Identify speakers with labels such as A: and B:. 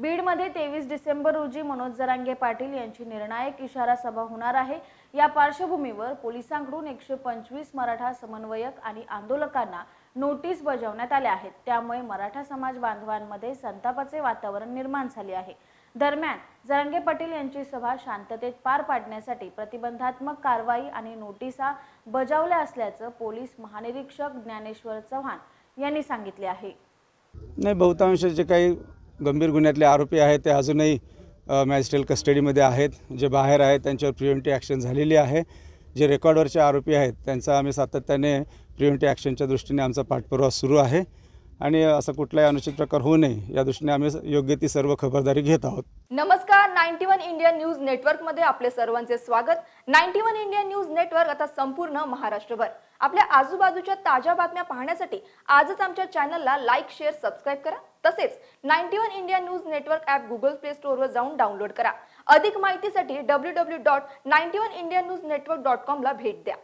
A: बीडमध्ये तेवीस डिसेंबर रोजी मनोज जरांगे पाटील यांची निर्णायक इशारा सभा होणार आहे. या पार्श्वभूमीवर पोलिसांकडून एकशे पंचवीस मराठा समन्वयक आणि आंदोलकांना नोटीस बजावण्यात आल्या आहेत. त्यामुळे मराठा समाज बांधवांमध्ये संतापाचे वातावरण निर्माण झाले आहे. दरम्यान जरांगे पाटील यांची सभा शांततेत पार पाडण्यासाठी प्रतिबंधात्मक कारवाई आणि नोटिसा बजावल्या असल्याचं पोलीस महानिरीक्षक ज्ञानेश्वर चव्हाण यांनी सांगितले आहे.
B: नाही बहुतांश जे काही गंभीर गुन्ह्यातले आरोपी आहेत ते अजूनही अ, मॅजिस्ट्रेल कस्टडीमध्ये आहेत जे बाहेर आहेत त्यांच्यावर प्रिव्हेंटिव्ह ॲक्शन झालेली आहे. जे रेकॉर्डवरचे आरोपी आहेत त्यांचा आम्ही सातत्याने प्रिव्हेंटिव्ह ॲक्शनच्या दृष्टीने आमचा पाठपुरावा सुरू आहे. आणि असा कुठलाही अनुचित प्रकार होऊ नये या दृष्टीने आम्ही योग्य ती सर्व खबरदारी घेत आहोत.
C: नमस्कार नाईन्टी वन इंडिया न्यूज नेटवर्कमध्ये आपले सर्वांचे स्वागत. Ninety one Indian news network आता संपूर्ण महाराष्ट्रभर. आपल्या आजूबाजूच्या ताज्या बातम्या पाहण्यासाठी आजच आमच्या चॅनलला लाईक शेअर सबस्क्राईब करा. तसेच ninety one India news network app Google play स्टोअरवर जाऊन डाउनलोड करा. अधिक माहितीसाठी W W dot ninety one India news network dot कॉमला भेट द्या.